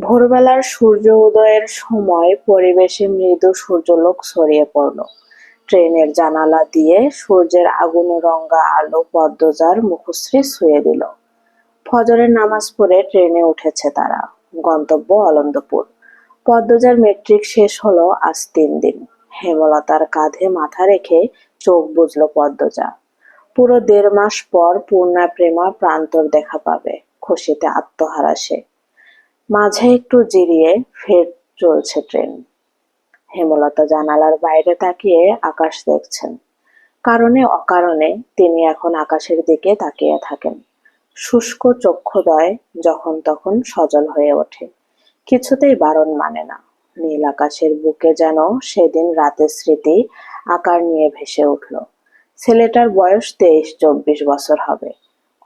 ভোরবেলার সূর্য উদয়ের সময় পরিবেশে মৃদু সূর্যলোক ছড়িয়ে পড়ল। ট্রেনের জানালা দিয়ে সূর্যের আগুন রঙা আলো পদ্মজার মুখশ্রী ছুঁয়ে দিল। ফজরের নামাজ পড়ে ট্রেনে উঠেছে তারা। গন্তব্য আনন্দপুর পদ্মজার মেট্রিক শেষ হলো আজ তিন দিন। হেমলতার কাঁধে মাথা রেখে চোখ বুঝলো পদ্মজা। পুরো দেড় মাস পর পূর্ণা প্রেমা প্রান্তর দেখা পাবে। খুশিতে আত্মহারা সে। মাঝে একটু জিরিয়ে ফের চলছে ট্রেন। হেমলতা জানালার বাইরে তাকিয়ে আকাশ দেখছেন। কারণে অকারণে তিনি এখন আকাশের দিকে তাকিয়ে থাকেন। শুষ্ক চক্ষুদয় যখন তখন সজল হয়ে ওঠে। কিছুতেই বারণ মানে না। নীল আকাশের বুকে যেন সেদিন রাতের স্মৃতি আকার নিয়ে ভেসে উঠল। ছেলেটার বয়স তেইশ চব্বিশ বছর হবে।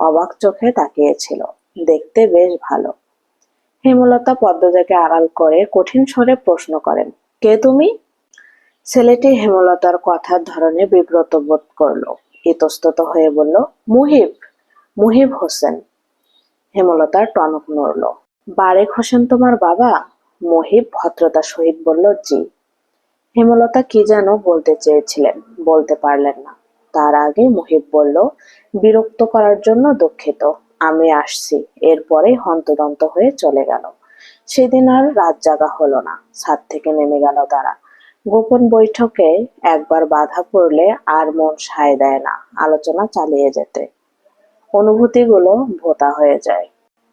অবাক চোখে তাকিয়েছিল। দেখতে বেশ ভালো। হেমলতা পদ্মজাকে আড়াল করে কঠিন স্বরে প্রশ্ন করেন, কে তুমি? ছেলেটি হেমলতার কথার ধরনে বিব্রত বোধ করল। ইতস্তত হয়ে বলল, মুহিব মুহিব হোসেন। হেমলতার টনক নড়ল, বারেক হোসেন তোমার বাবা? মহিব ভদ্রতা সহিত বলল, জি। হেমলতা কি যেন বলতে চেয়েছিলেন, বলতে পারলেন না। তার আগে মুহিব বলল, বিরক্ত করার জন্য দুঃখিত। আমি আসছি। এরপরে হন্তদন্ত হয়ে চলে গেল। সেদিন আর রাত জাগা হলো না। ছাদ থেকে নেমে গেল তারা। গোপন বৈঠকে একবার বাধা পড়লে আর মন সায় দেয় না আলোচনা চালিয়ে যেতে। অনুভূতিগুলো ভোতা হয়ে যায়।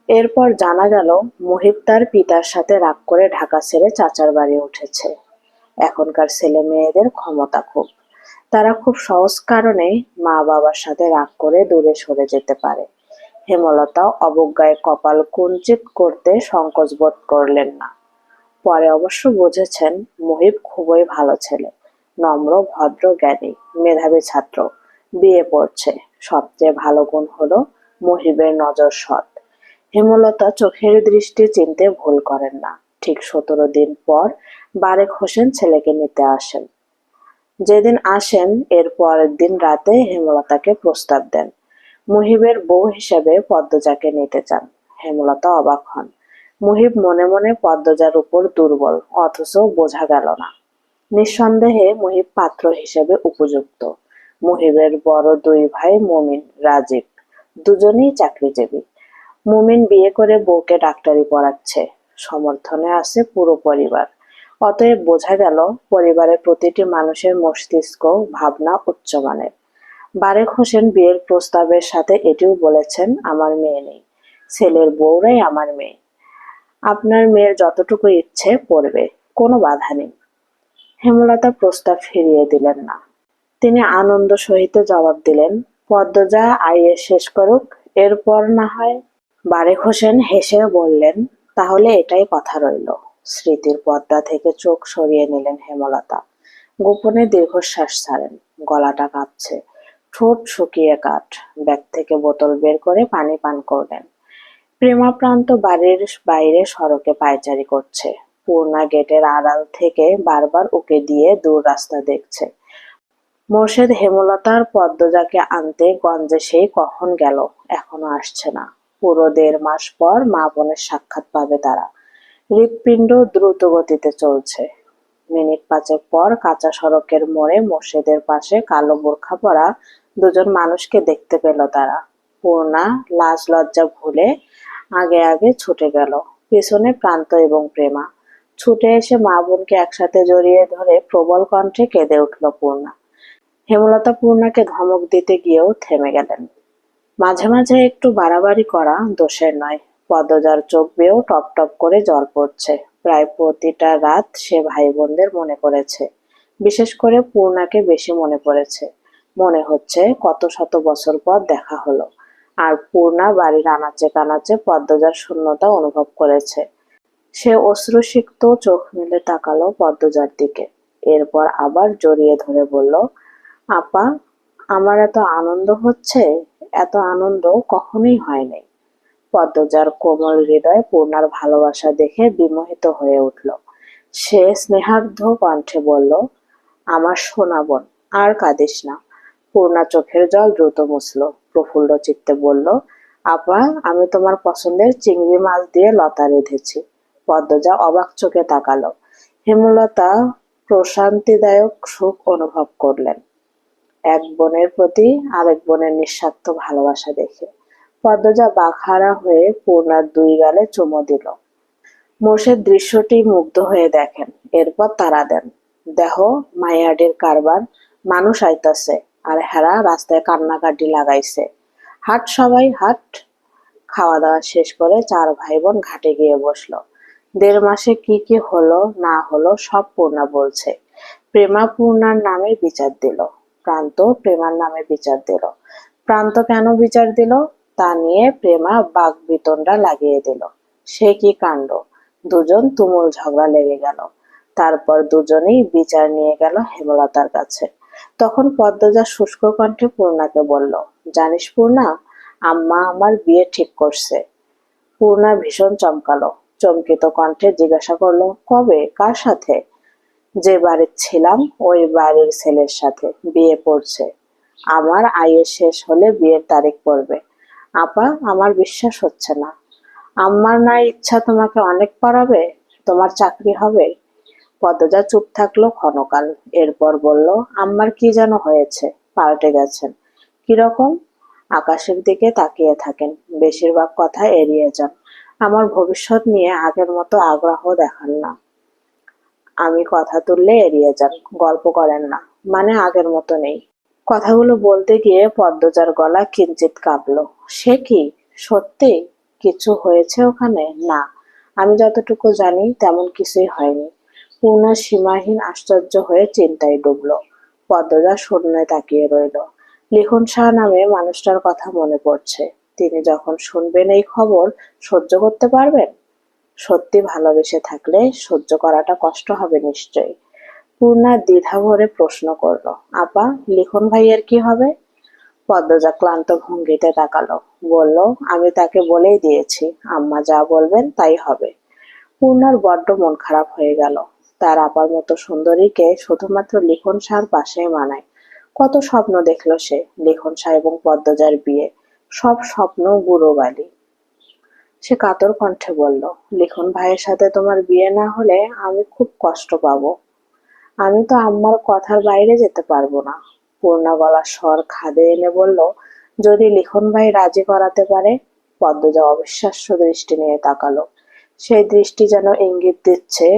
এরপর জানা গেল, মুহিব তার পিতার সাথে রাগ করে ঢাকা ছেড়ে চাচার বাড়ি উঠেছে। এখনকার ছেলে মেয়েদের ক্ষমতা খুব। তারা খুব সহজ কারণে মা বাবার সাথে রাগ করে দূরে সরে যেতে পারে। হেমলতা অবজ্ঞায় কপাল কুঞ্চিত করতে সংকোচ বোধ করলেন না। পরে অবশ্য বুঝেছেন, মুহিব খুবই ভালো ছেলে, নম্র, ভদ্র, জ্ঞানী, মেধাবী ছাত্র, বিয়ে পড়ছে। সবচেয়ে ভালো গুণ হলো মহিবের নজর সৎ। হেমলতা চোখের দৃষ্টি চিনতে ভুল করেন না। ঠিক সতেরো দিন পর বারেক হোসেন ছেলেকে নিতে আসেন। যেদিন আসেন এর পরের দিন রাতে হেমলতাকে প্রস্তাব দেন। মুহিবের বউ হিসেবে পদ্মজাকে নিতে চান। হেমলতা অবাক হন। মুহিব মনে মনে পদ্মজার উপর দুর্বল, অথচ বোঝা গেল না। নিঃসন্দেহে মুহিব পাত্র হিসেবে উপযুক্ত। মুহিবের বড় দুই ভাই মমিন, রাজীব। দুজনেই চাকরিজীবী। মুমিন বিয়ে করে বউকে ডাক্তারি পড়াচ্ছে। সমর্থনে আছে পুরো পরিবার। অতএব বোঝা গেল, পরিবারের প্রতিটি মানুষের মস্তিষ্ক ভাবনা উচ্চমানের। বারেক হোসেন বিয়ের প্রস্তাবের সাথে এটিও বলেছেন, আমার মেয়ে নেই। ছেলের বউরাই আমার মেয়ে। আপনার মেয়ের যতটুকু ইচ্ছে পড়বে কোনো বাধা নেই হেমলতা প্রস্তাব ফিরিয়ে দিলেন না। তিনি আনন্দ সহিত জবাব দিলেন, পদ্মজা আইএ শেষ করুক, এরপর না হয় বারেক হোসেন হেসে বললেন, তাহলে এটাই কথা রইল স্মৃতির পদ্মা থেকে চোখ সরিয়ে নিলেন হেমলতা। গোপনে দীর্ঘশ্বাস ছাড়েন। গলাটা কাঁপছে। ঠোঁট শুকিয়ে কাঠ। ব্যাগ থেকে বোতল বের করে পানি পান করলেন। প্রেমাপ্রান্ত বাড়ির বাইরে সড়কে পায়চারি করছে। পূর্ণা গেটের আড়াল থেকে বারবার উকে দিয়ে দূর রাস্তা দেখছে। মোর্শেদ হেমলতার পদ্মজাকে আনতে গঞ্জে সেই কখন গেল, এখনও আসছে না। পুরো দেড় মাস পর মা বোনের সাক্ষাৎ পাবে তারা। হৃৎপিণ্ড দ্রুত গতিতে চলছে। মিনিট পাঁচেক পর কাঁচা সড়কের মোড়ে মসজিদের পাশে কালো বোরখা পরা দুজন মানুষকে দেখতে পেল তারা। পূর্ণা লাজ লজ্জা ভুলে আগে আগে ছুটে গেল, পেছনে প্রান্ত এবং প্রেমা। ছুটে এসে মা বোনকে একসাথে জড়িয়ে ধরে প্রবল কণ্ঠে কেঁদে উঠল পূর্ণা। হেমলতা পূর্ণাকে ধমক দিতে গিয়েও থেমে গেলেন। মাঝে মাঝে একটু বাড়াবাড়ি করা দোষের নয়, পদজার চোখ বেয়েও টপ টপ করে জল পড়ছে। প্রায় প্রতিটা রাত সে ভাই বোনদের মনে করেছে বিশেষ করে পূর্ণাকে বেশি মনে পড়েছে। মনে হচ্ছে কত শত বছর পর দেখা হলো। আর পূর্ণা বাড়ির আনাচে কানাচে পদ্মজার শূন্যতা অনুভব করেছে। সে অশ্রুসিক্ত চোখ মেলে তাকালো পদ্মজার দিকে। এরপর আবার জড়িয়ে ধরে বলল, আপা, আমার এত আনন্দ হচ্ছে? এত আনন্দ কখনোই হয়নি পদ্মজার কোমল হৃদয় পূর্ণার ভালোবাসা দেখে বিমোহিত হয়ে উঠল। সে স্নেহার্ধ কণ্ঠে বলল, আমার সোনা বোন, আর কাঁদিস না। পূর্ণা চোখের জল দ্রুত মুছল। প্রফুল্ল চিত্তে বলল, আপা, আমি তোমার পছন্দের চিংড়ি মাছ দিয়ে লতা রেঁধেছি। পদ্মজা অবাক চোখে তাকালো। হেমলতা প্রশান্তিদায়ক সুখ অনুভব করলেন। এক বোনের প্রতি আরেক বোনের নিঃস্বার্থ ভালোবাসা দেখে। পদ্মজা বাঘারা হয়ে পূর্ণার দুই গালে চুমো দিল। মোষের দৃশ্যটি মুগ্ধ হয়ে দেখেন। এরপর তারা দেন, দেহ, মায়াডির কারবার, মানুষ আইতাছে, আর হেরা রাস্তায় কান্নাকাটি লাগাইছে। হাট সবাই, হাট। খাওয়া দাওয়া শেষ করে চার ভাই বোন ঘাটে গিয়ে বসল। দেড় মাসে কি কি হলো, না হলো, সব পূর্ণা বলছে। প্রেমা পূর্ণার নামে বিচার দিল। প্রান্ত প্রেমার নামে বিচার দিল। প্রান্ত কেন বিচার দিল? তা নিয়ে প্রেমা বাঘ বিতণ্ডা লাগিয়ে দিল। সে কি কাণ্ড? দুজন তুমুল ঝগড়া লেগে গেল। তারপর দুজনেই বিচার নিয়ে গেল হেমলতার কাছে। তখন পদ্মজা শুষ্ক কণ্ঠে পূর্ণাকে বলল, জানিস পূর্ণা, আম্মা আমার বিয়ে ঠিক করছে। পূর্ণা ভীষণ চমকালো। চমকিত কণ্ঠে জিজ্ঞাসা করল, কবে? কার সাথে? যে বাড়ির ছিলাম, ওই বাড়ির ছেলের সাথে বিয়ে পড়ছে। আমার আয়ের শেষ হলে বিয়ের তারিখ পড়বে। আপা, আমার বিশ্বাস হচ্ছে না। আমার না ইচ্ছা তোমাকে অনেক পড়াবে, তোমার চাকরি হবে। পদ্মজা চুপ থাকল ক্ষণকাল। এরপর বলল, আম্মার কি যেন হয়েছে? পাল্টে গেছেন। কীরকম? আকাশের দিকে তাকিয়ে থাকেন। বেশিরভাগ কথা এড়িয়ে যান। আমার ভবিষ্যৎ নিয়ে আগের মতো আগ্রহ দেখান না। আমি কথা তুললে এড়িয়ে যান। গল্প করেন না। মানে আগের মতো নেই। কথাগুলো বলতে গিয়ে পদ্মজার গলা কিঞ্চিত কাঁপলো। সে কি? সত্যি? কিছু হয়েছে ওখানে? না। আমি যতটুকু জানি, তেমন কিছুই হয়নি। পূর্ণা সীমাহীন আশ্চর্য হয়ে চিন্তায় ডুবলো। পদ্মজা শূন্যে তাকিয়ে রইল। লিখন শাহ নামে মানুষটার কথা মনে পড়ছে। তিনি যখন শুনবেন এই খবর, সহ্য করতে পারবেন? সত্যি ভালোবেসে থাকলে সহ্য করাটা কষ্ট হবে নিশ্চয়ই। পূর্ণা দ্বিধা ভরে প্রশ্ন করল, আপা, লিখন ভাইয়ের কি হবে? পদ্মজা ক্লান্ত ভঙ্গিতে তাকালো, বলল, আমি তাকে বলেই দিয়েছি, আম্মা যা বলবেন তাই হবে। পূর্ণার বড্ড মন খারাপ হয়ে গেল, তার আপার মতো সুন্দরীকে শুধুমাত্র লিখন শাহর পাশেই মানায়। কত স্বপ্ন দেখল সে, লিখন শাহ এবং পদ্মজার বিয়ে, সব স্বপ্ন বুড়ো বালি। সে কাতর কণ্ঠে বলল, লিখন ভাইয়ের সাথে তোমার বিয়ে না হলে আমি খুব কষ্ট পাবো। আমি তো আম্মার কথার বাইরে যেতে পারব না। পূর্ণা গলা স্বর খাদে এনে বলল, যদি লিখন ভাই রাজি করাতে পারে? পদ্মজা অবিশ্বাস্য দৃষ্টি নিয়ে তাকালো। সেই দৃষ্টি যেন ইঙ্গিত দিচ্ছে,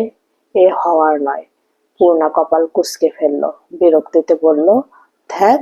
এ হওয়ার নয়। পূর্ণা কপাল কুচকে ফেলল, বিরক্তিতে বলল ধ্যাত